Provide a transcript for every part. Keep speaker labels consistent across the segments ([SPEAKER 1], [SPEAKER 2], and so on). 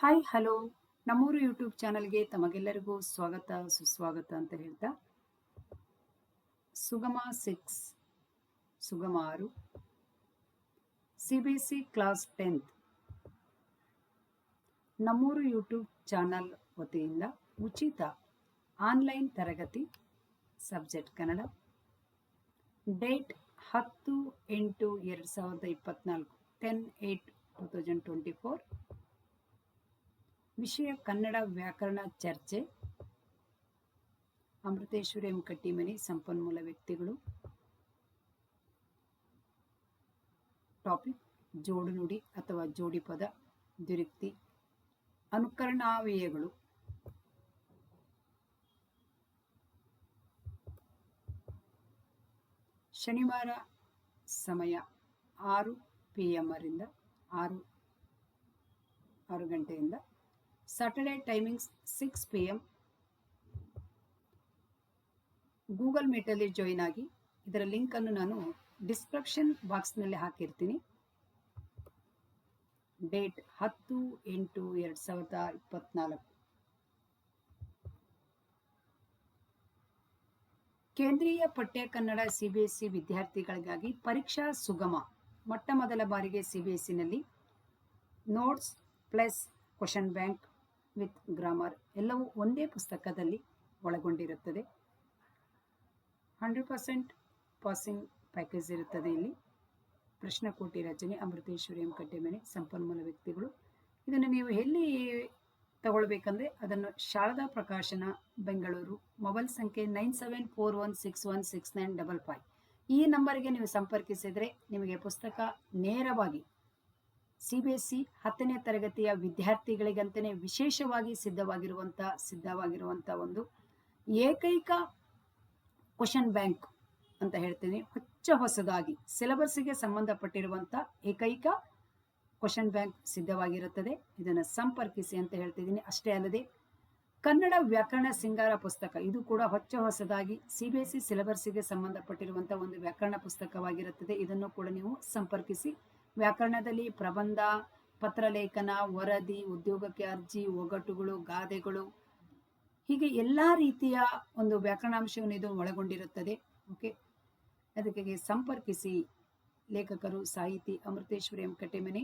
[SPEAKER 1] Hi hello ನಮ್ಮೂರು YouTube ಚಾನಲ್ಗೆ ತಮಗೆಲ್ಲರಿಗೂ ಸ್ವಾಗತ, ಸುಸ್ವಾಗತ ಅಂತ ಹೇಳ್ತಾ. ಸುಗಮ ಸಿಕ್ಸ್ ಸುಗಮ ಆರು. C B C class tenth ನಮ್ಮೂರು ಯೂಟ್ಯೂಬ್ ಚಾನಲ್ ವತಿಯಿಂದ ಉಚಿತ ಆನ್ಲೈನ್ ತರಗತಿ ಸಬ್ಜೆಕ್ಟ್ ಕನ್ನಡ. ಡೇಟ್ ಹತ್ತು ಎಂಟು ಎರಡು ಸಾವಿರದ ಇಪ್ಪತ್ನಾಲ್ಕು ten eight two thousand twenty four ವಿಷಯ ಕನ್ನಡ ವ್ಯಾಕರಣ ಚರ್ಚೆ. ಅಮೃತೇಶ್ವರಿ ಎಂ ಕಟ್ಟಿಮನಿ ಸಂಪನ್ಮೂಲ ವ್ಯಕ್ತಿಗಳು. ಟಾಪಿಕ್, ಜೋಡು ನುಡಿ ಅಥವಾ ಜೋಡಿ ಪದ ದುರಿಕ್ತಿ ಅನುಕರಣಾವ್ಯಯಗಳು ಶನಿವಾರ ಸಮಯ ಆರು ಪಿ ಎಂ ಆರು ಆರು ಗಂಟೆಯಿಂದ Saturday timings six P M Google ಮೀಟಲ್ಲಿ join ಆಗಿ, ಇದರ ಲಿಂಕನ್ನು ನಾನು ಡಿಸ್ಕ್ರಿಪ್ಷನ್ ಬಾಕ್ಸ್ನಲ್ಲಿ ಹಾಕಿರ್ತೀನಿ. ಡೇಟ್ ಹತ್ತು ಎಂಟು ಎರಡು ಸಾವಿರದ ಇಪ್ಪತ್ನಾಲ್ಕು. ಕೇಂದ್ರೀಯ ಪಠ್ಯ ಕನ್ನಡ ಸಿಬಿಎಸ್ಇ ವಿದ್ಯಾರ್ಥಿಗಳಿಗಾಗಿ ಪರೀಕ್ಷಾ ಸುಗಮ, ಮೊಟ್ಟ ಮೊದಲ ಬಾರಿಗೆ ಸಿಬಿಎಸ್ಇನಲ್ಲಿ notes plus question bank with grammar ಎಲ್ಲವೂ ಒಂದೇ ಪುಸ್ತಕದಲ್ಲಿ ಒಳಗೊಂಡಿರುತ್ತದೆ. ಹಂಡ್ರೆಡ್ ಪರ್ಸೆಂಟ್ ಪಾಸಿಂಗ್ ಪ್ಯಾಕೇಜ್ ಇರುತ್ತದೆ ಇಲ್ಲಿ. ಪ್ರಶ್ನಕೋಟಿ ರಚನೆ, ಅಮೃತೇಶ್ವರಿ ಎಂ ಕಟ್ಟೆಮನೆ ಸಂಪನ್ಮೂಲ ವ್ಯಕ್ತಿಗಳು. ಇದನ್ನು ನೀವು ಎಲ್ಲಿ ತಗೊಳ್ಬೇಕಂದ್ರೆ ಅದನ್ನು ಶಾರದಾ ಪ್ರಕಾಶನ ಬೆಂಗಳೂರು, ಮೊಬೈಲ್ ಸಂಖ್ಯೆ nine seven four one six one six nine double five. ಈ ನಂಬರ್ಗೆ ನೀವು ಸಂಪರ್ಕಿಸಿದರೆ ನಿಮಗೆ ಪುಸ್ತಕ ನೇರವಾಗಿ ಸಿ ಬಿ ಸಿ ಹತ್ತನೇ ತರಗತಿಯ ವಿದ್ಯಾರ್ಥಿಗಳಿಗಂತಲೇ ವಿಶೇಷವಾಗಿ ಸಿದ್ಧವಾಗಿರುವಂಥ ಸಿದ್ಧವಾಗಿರುವಂಥ ಒಂದು ಏಕೈಕ ಕ್ವಶನ್ ಬ್ಯಾಂಕ್ ಅಂತ ಹೇಳ್ತೀನಿ. ಹೊಚ್ಚ ಹೊಸದಾಗಿ ಸಿಲೆಬಸ್ಗೆ ಸಂಬಂಧಪಟ್ಟಿರುವಂಥ ಏಕೈಕ ಕ್ವಶನ್ ಬ್ಯಾಂಕ್ ಸಿದ್ಧವಾಗಿರುತ್ತದೆ. ಇದನ್ನು ಸಂಪರ್ಕಿಸಿ ಅಂತ ಹೇಳ್ತಿದ್ದೀನಿ. ಅಷ್ಟೇ ಅಲ್ಲದೆ, ಕನ್ನಡ ವ್ಯಾಕರಣ ಸಿಂಗಾರ ಪುಸ್ತಕ, ಇದು ಕೂಡ ಹೊಚ್ಚ ಹೊಸದಾಗಿ ಸಿ ಬಿ ಎಸ್ ಸಿ ಸಿಲೆಬಸ್ಗೆ ಸಂಬಂಧಪಟ್ಟಿರುವಂಥ ಒಂದು ವ್ಯಾಕರಣ ಪುಸ್ತಕವಾಗಿರುತ್ತದೆ. ಇದನ್ನು ಕೂಡ ನೀವು ಸಂಪರ್ಕಿಸಿ. ವ್ಯಾಕರಣದಲ್ಲಿ ಪ್ರಬಂಧ, ಪತ್ರಲೇಖನ, ವರದಿ, ಉದ್ಯೋಗಕ್ಕೆ ಅರ್ಜಿ, ಒಗಟುಗಳು, ಗಾದೆಗಳು, ಹೀಗೆ ಎಲ್ಲ ರೀತಿಯ ಒಂದು ವ್ಯಾಕರಣಾಂಶವನ್ನು ಇದು ಒಳಗೊಂಡಿರುತ್ತದೆ. ಓಕೆ? ಅದಕ್ಕೆ ಸಂಪರ್ಕಿಸಿ ಲೇಖಕರು ಸಾಹಿತಿ ಅಮೃತೇಶ್ವರಿ ಎಂ ಕಟ್ಟೆಮನೆ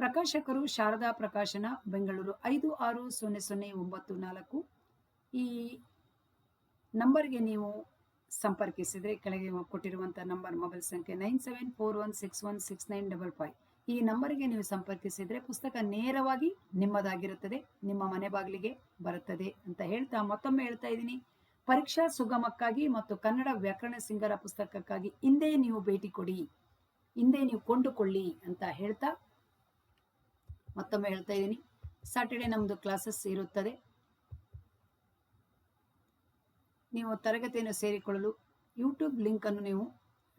[SPEAKER 1] ಪ್ರಕಾಶಕರು ಶಾರದಾ ಪ್ರಕಾಶನ, ಬೆಂಗಳೂರು ಐದು ಆರು ಸೊನ್ನೆ ಸೊನ್ನೆ ಒಂಬತ್ತು ನಾಲ್ಕು. ಈ ನಂಬರ್ಗೆ ನೀವು ಸಂಪರ್ಕಿಸಿದರೆ ಕೆಳಗೆ ಕೊಟ್ಟಿರುವಂಥ ನಂಬರ್ ಮೊಬೈಲ್ ಸಂಖ್ಯೆ nine seven four one six one six nine double five ಈ ನಂಬರ್ಗೆ ನೀವು ಸಂಪರ್ಕಿಸಿದರೆ ಪುಸ್ತಕ ನೇರವಾಗಿ ನಿಮ್ಮದಾಗಿರುತ್ತದೆ, ನಿಮ್ಮ ಮನೆ ಬಾಗಿಲಿಗೆ ಬರುತ್ತದೆ ಅಂತ ಹೇಳ್ತಾ ಮತ್ತೊಮ್ಮೆ ಹೇಳ್ತಾ ಇದ್ದೀನಿ. ಪರೀಕ್ಷಾ ಸುಗಮಕ್ಕಾಗಿ ಮತ್ತು ಕನ್ನಡ ವ್ಯಾಕರಣ ಸಿಂಗರ ಪುಸ್ತಕಕ್ಕಾಗಿ ಹಿಂದೆ ನೀವು ಭೇಟಿ ಕೊಡಿ, ಹಿಂದೆ ನೀವು ಕೊಂಡುಕೊಳ್ಳಿ ಅಂತ ಹೇಳ್ತಾ ಮತ್ತೊಮ್ಮೆ ಹೇಳ್ತಾ ಇದ್ದೀನಿ. ಸಾಟರ್ಡೆ ನಮ್ಮದು ಕ್ಲಾಸಸ್ ಇರುತ್ತದೆ. ನೀವು ತರಗತಿಯನ್ನು ಸೇರಿಕೊಳ್ಳಲು ಯೂಟ್ಯೂಬ್ ಲಿಂಕನ್ನು ನೀವು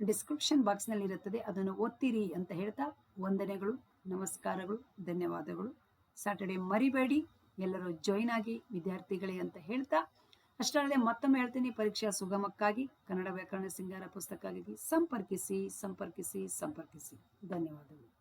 [SPEAKER 1] ಡಿಸ್ಕ್ರಿಪ್ಷನ್ ಬಾಕ್ಸ್ನಲ್ಲಿ ಇರುತ್ತದೆ ಅದನ್ನು ಒತ್ತಿರಿ ಅಂತ ಹೇಳ್ತಾ ವಂದನೆಗಳು, ನಮಸ್ಕಾರಗಳು, ಧನ್ಯವಾದಗಳು. ಸಾಟರ್ಡೆ ಮರಿಬೇಡಿ. ಎಲ್ಲರೂ ಜಾಯಿನ್ ಆಗಿ, ವಿದ್ಯಾರ್ಥಿಗಳೇ ಅಂತ ಹೇಳ್ತಾ. ಅಷ್ಟಲ್ಲದೆ ಮತ್ತೊಮ್ಮೆ ಹೇಳ್ತೀನಿ, ಪರೀಕ್ಷಾ ಸುಗಮಕ್ಕಾಗಿ, ಕನ್ನಡ ವ್ಯಾಕರಣ ಸಿಂಗಾರ ಪುಸ್ತಕಕ್ಕಾಗಿ ಸಂಪರ್ಕಿಸಿ ಸಂಪರ್ಕಿಸಿ ಸಂಪರ್ಕಿಸಿ. ಧನ್ಯವಾದಗಳು.